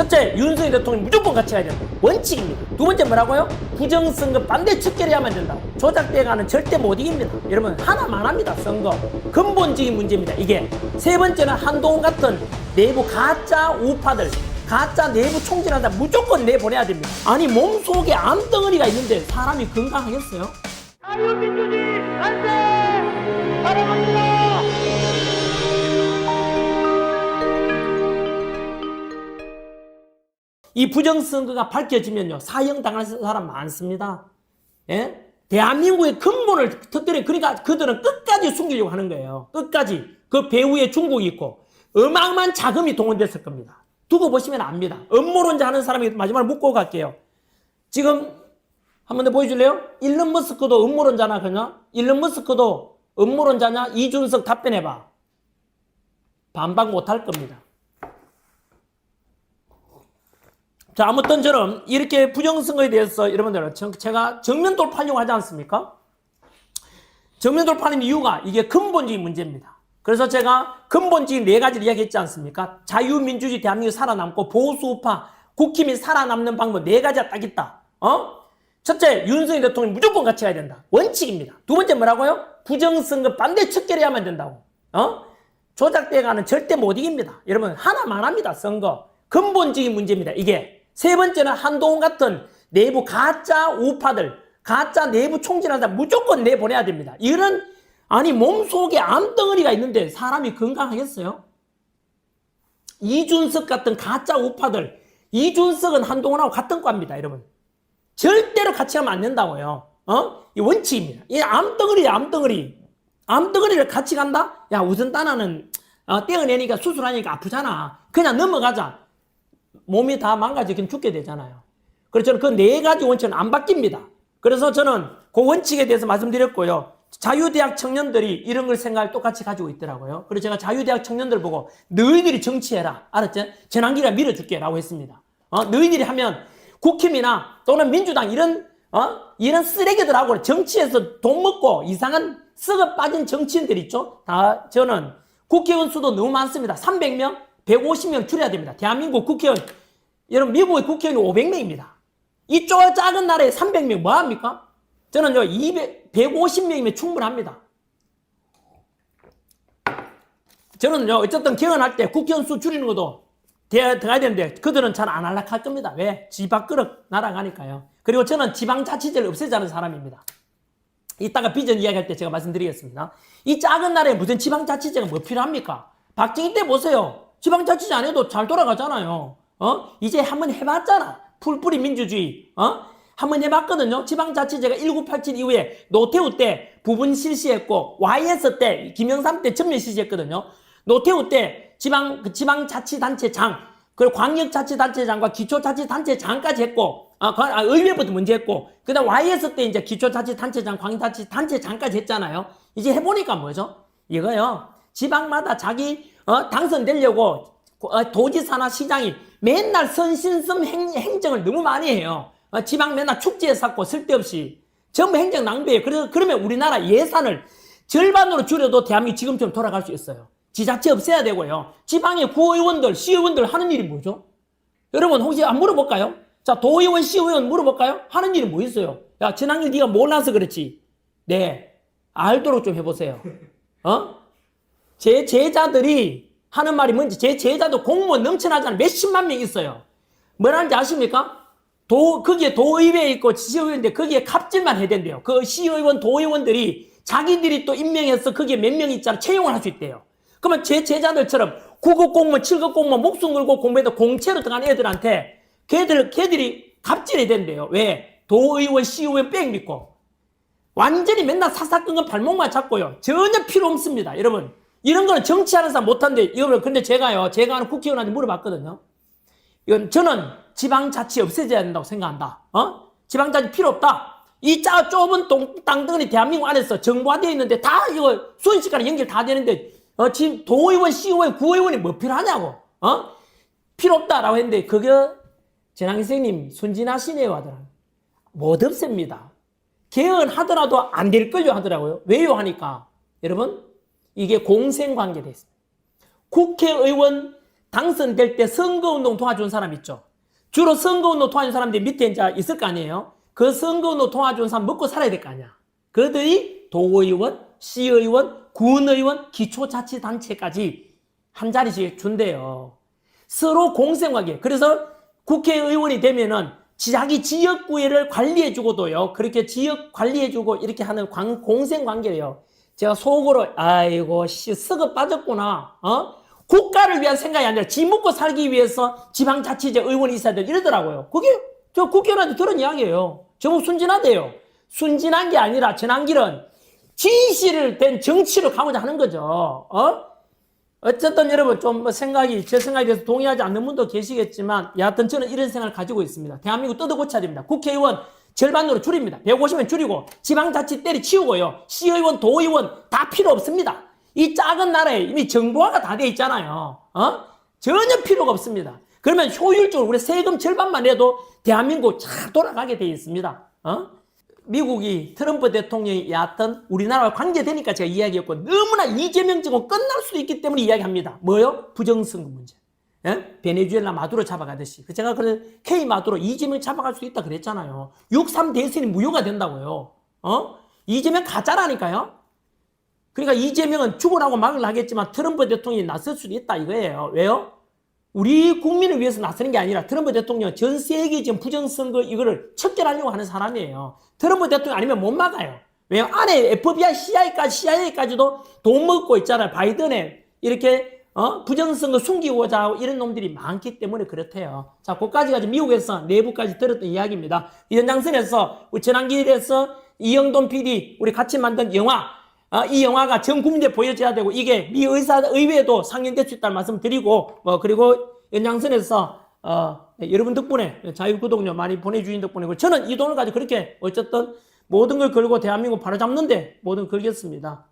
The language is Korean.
첫째, 윤석열 대통령이 무조건 같이 가야 된다. 원칙입니다. 두 번째 뭐라고요? 부정선거 반대 척결해야만 된다고. 조작돼가는 절대 못 이깁니다. 여러분, 하나만 합니다. 선거. 근본적인 문제입니다. 이게. 세 번째는 한동훈 같은 내부 가짜 우파들, 가짜 내부 총질한다 무조건 내보내야 됩니다. 아니, 몸속에 암덩어리가 있는데 사람이 건강하겠어요? 자유민주주의 만세! 사랑합니다! 이 부정선거가 밝혀지면요 사형당할 사람 많습니다. 예? 대한민국의 근본을 터뜨려 그러니까 그들은 끝까지 숨기려고 하는 거예요. 끝까지 그 배후에 중국이 있고 어마어마한 자금이 동원됐을 겁니다. 두고 보시면 압니다. 음모론자 하는 사람이 마지막으로 묻고 갈게요. 지금 한 번 더 보여줄래요? 일론 머스크도 음모론자나 그냐? 일론 머스크도 음모론자냐? 이준석 답변해봐. 반박 못할 겁니다. 자, 아무튼 저는 이렇게 부정선거에 대해서 여러분들, 정- 제가 정면 돌파하려고 하지 않습니까? 정면 돌파하는 이유가 이게 근본적인 문제입니다. 그래서 제가 근본적인 네 가지를 이야기했지 않습니까? 자유민주주의 대한민국이 살아남고 보수우파 국힘이 살아남는 방법 네 가지가 딱 있다. 어? 첫째, 윤석열 대통령이 무조건 같이 가야 된다. 원칙입니다. 두 번째 뭐라고요? 부정선거 반대 척결해야만 된다고. 어? 조작돼가는 절대 못 이깁니다. 여러분 하나만 합니다. 선거. 근본적인 문제입니다. 이게. 세 번째는 한동훈 같은 내부 가짜 우파들, 가짜 내부 총질한다 무조건 내보내야 됩니다. 이런 아니 몸속에 암덩어리가 있는데 사람이 건강하겠어요? 이준석 같은 가짜 우파들, 이준석은 한동훈하고 같은 과입니다, 여러분. 절대로 같이 하면 안 된다고요. 어? 이 원칙입니다. 이 암덩어리, 암덩어리. 암덩어리를 같이 간다? 야, 우선 따나는 어, 떼어내니까 수술하니까 아프잖아. 그냥 넘어가자. 몸이 다 망가지긴 죽게 되잖아요. 그래서 저는 그 네 가지 원칙은 안 바뀝니다. 그래서 저는 그 원칙에 대해서 말씀드렸고요. 자유대학 청년들이 이런 걸 생각을 똑같이 가지고 있더라고요. 그래서 제가 자유대학 청년들 보고 너희들이 정치해라. 알았죠? 전환기가 밀어줄게. 라고 했습니다. 어? 너희들이 하면 국힘이나 또는 민주당 이런, 어? 이런 쓰레기들하고 정치에서 돈 먹고 이상한 썩어 빠진 정치인들 있죠? 다 저는 국회의원 수도 너무 많습니다. 300명, 150명 줄여야 됩니다. 대한민국 국회의원, 여러분 미국의 국회의원이 500명입니다. 이쪽 작은 나라에 300명 뭐 합니까? 저는요 200, 150명이면 충분합니다. 저는요 어쨌든 개헌할 때 국회의원 수 줄이는 것도 돼- 들어가야 되는데 그들은 잘 안 할락할 겁니다. 왜? 지 밖으로 날아가니까요. 그리고 저는 지방자치제를 없애자는 사람입니다. 이따가 비전 이야기할 때 제가 말씀드리겠습니다. 이 작은 나라에 무슨 지방자치제가 뭐 필요합니까? 박정희 때 보세요. 지방자치제 안 해도 잘 돌아가잖아요. 어? 이제 한번 해봤잖아. 풀뿌리 민주주의. 어? 한번 해봤거든요. 지방자치제가 1987 이후에 노태우 때 부분 실시했고 YS 때 김영삼 때 전면 실시했거든요. 노태우 때 지방 그 지방자치단체장 그리고 광역자치단체장과 기초자치단체장까지 했고 아, 그- 아, 의회부터 먼저 했고 그다음 YS 때 이제 기초자치단체장, 광역자치단체장까지 했잖아요. 이제 해보니까 뭐죠? 이거요. 지방마다 자기 어, 당선되려고 어, 도지사나 시장이 맨날 선신성 행, 행정을 너무 많이 해요. 어, 지방 맨날 축제에 샀고 쓸데없이 전부 행정 낭비예요. 그래서 그러면 우리나라 예산을 절반으로 줄여도 대한민국 지금처럼 돌아갈 수 있어요. 지자체 없애야 되고요. 지방의 구의원들, 시의원들 하는 일이 뭐죠? 여러분 혹시 안 물어볼까요? 자 도의원, 시의원 물어볼까요? 하는 일이 뭐 있어요? 야 지난일 네가 몰라서 그렇지. 네 알도록 좀 해보세요. 어? 제 제자들이 하는 말이 뭔지 제 제자도 공무원 넘쳐나잖아요. 몇십만 명 있어요. 뭐라는지 아십니까? 도, 거기에 도의회 있고 시의원인데 거기에 갑질만 해야 된대요. 그 시의원, 도의원들이 자기들이 또 임명해서 거기에 몇 명 있잖아. 채용을 할 수 있대요. 그러면 제 제자들처럼 9급 공무원, 7급 공무원 목숨 걸고 공부해도 공채로 들어간 애들한테 걔들, 걔들이 갑질해야 된대요. 왜? 도의원, 시의원 뺑 믿고. 완전히 맨날 사사건건 발목만 잡고요. 전혀 필요 없습니다. 여러분. 이런 거는 정치하는 사람 못한데, 여러분, 근데 제가요, 제가 하는 국회의원한테 물어봤거든요. 이건 저는 지방자치 없애져야 된다고 생각한다. 어? 지방자치 필요 없다. 이 짜 좁은 똥, 땅덩어리 대한민국 안에서 정부화되어 있는데 다 이거 순식간에 연결 다 되는데, 어, 지금 도의원, 시의원, 구의원이 뭐 필요하냐고. 어? 필요 없다라고 했는데, 재năng 선생님 순진하시네요 하더라고요. 못 없앱니다. 개헌하더라도 안 될 걸요 하더라고요. 왜요 하니까 여러분 이게 공생관계 됐습니다. 국회의원 당선될 때 선거운동 도와준 사람 있죠. 주로 선거운동 도와준 사람들이 밑에 이제 있을 거 아니에요. 그 선거운동 도와준 사람 먹고 살아야 될 거 아니야. 그들이 도의원, 시의원, 군의원, 기초자치단체까지 한 자리씩 준대요. 서로 공생관계. 그래서 국회의원이 되면은 자기 지역구회를 관리해주고도요. 그렇게 지역 관리해주고 이렇게 하는 관- 공생관계예요. 제가 속으로 아이고 씨 썩어 빠졌구나. 어? 국가를 위한 생각이 아니라 지 먹고 살기 위해서 지방자치제 의원이 있어야 돼 이러더라고요. 그게 저 국회의원한테 들은 이야기예요. 저거 순진하대요. 순진한 게 아니라 전환길은 진실을 된 정치로 가고자 하는 거죠. 어? 어쨌든 여러분 좀 뭐 생각이 제 생각에 대해서 동의하지 않는 분도 계시겠지만 여하튼 저는 이런 생각을 가지고 있습니다. 대한민국 뜯어 고쳐야 됩니다. 국회의원 절반으로 줄입니다. 150명 줄이고 지방자치 때려치우고요. 시의원, 도의원 다 필요 없습니다. 이 작은 나라에 이미 정보화가 다 돼 있잖아요. 어? 전혀 필요가 없습니다. 그러면 효율적으로 우리 세금 절반만 내도 대한민국 잘 돌아가게 돼 있습니다. 어? 미국이 트럼프 대통령이 여하튼 우리나라와 관계되니까 제가 이야기했고 너무나 이재명 정권 끝날 수도 있기 때문에 이야기합니다. 뭐요? 부정선거 문제. 예? 베네수엘라 마두로 잡아가듯이. 그 제가 그래 K 마두로 이재명 잡아갈 수 있다 그랬잖아요. 6.3 대선이 무효가 된다고요. 어? 이재명 가짜라니까요. 그러니까 이재명은 죽으라고 막을 하겠지만 트럼프 대통령이 나설 수도 있다 이거예요. 왜요? 우리 국민을 위해서 나서는 게 아니라 트럼프 대통령 전 세계 지금 부정선거 이거를 척결하려고 하는 사람이에요. 트럼프 대통령 아니면 못 막아요. 왜요? 안에 FBI, CIA까지, CIA까지도 돈 먹고 있잖아요. 바이든에 이렇게 어? 부정선거 숨기고자 하고 이런 놈들이 많기 때문에 그렇대요. 자, 그까지가 미국에서 내부까지 들었던 이야기입니다. 이 연장선에서 우리 전환길에서 이영돈 PD 우리 같이 만든 영화 어, 이 영화가 전 국민에 보여져야 되고 이게 미 의사 의회도 상영될 수 있다는 말씀 드리고 뭐 그리고 연장선에서 어, 네, 여러분 덕분에 자유구독료 많이 보내주신 덕분에 저는 이 돈을 가지고 그렇게 어쨌든 모든 걸 걸고 대한민국 바로 잡는데 모든 걸 걸겠습니다.